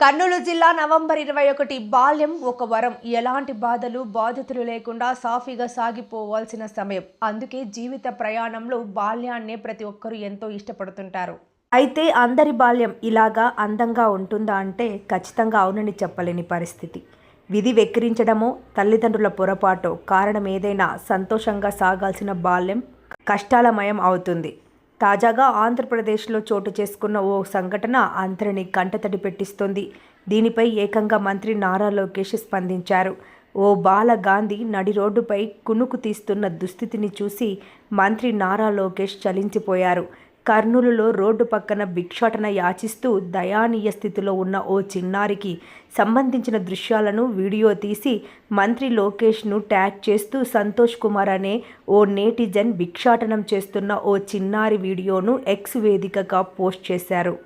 కర్నూలు జిల్లా నవంబర్ ఇరవై ఒకటి బాల్యం ఒక వరం. ఎలాంటి బాధలు బాధితులు లేకుండా సాఫీగా సాగిపోవాల్సిన సమయం. అందుకే జీవిత ప్రయాణంలో బాల్యాన్నే ప్రతి ఒక్కరూ ఎంతో ఇష్టపడుతుంటారు. అయితే అందరి బాల్యం ఇలాగా అందంగా ఉంటుందా అంటే ఖచ్చితంగా అవునని చెప్పలేని పరిస్థితి. విధి వెక్కిరించడమో తల్లిదండ్రుల పొరపాటో కారణం ఏదైనా సంతోషంగా సాగాల్సిన బాల్యం కష్టాలమయం అవుతుంది. తాజాగా ఆంధ్రప్రదేశ్లో చోటు చేసుకున్న ఓ సంఘటన అందరినీ కంటతడి పెట్టిస్తోంది. దీనిపై ఏకంగా మంత్రి నారా లోకేష్ స్పందించారు. ఓ బాల గాంధీ నడి రోడ్డుపై కునుకు తీస్తున్న దుస్థితిని చూసి మంత్రి నారా లోకేష్ చలించిపోయారు. కర్నూలులో రోడ్డు పక్కన భిక్షాటన యాచిస్తూ దయానీయ స్థితిలో ఉన్న ఓ చిన్నారికి సంబంధించిన దృశ్యాలను వీడియో తీసి మంత్రి లోకేష్ను ట్యాగ్ చేస్తూ సంతోష్ కుమార్ అనే ఓ నేటిజన్ భిక్షాటనం చేస్తున్న ఓ చిన్నారి వీడియోను ఎక్స్ వేదికగా పోస్ట్ చేశారు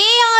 AR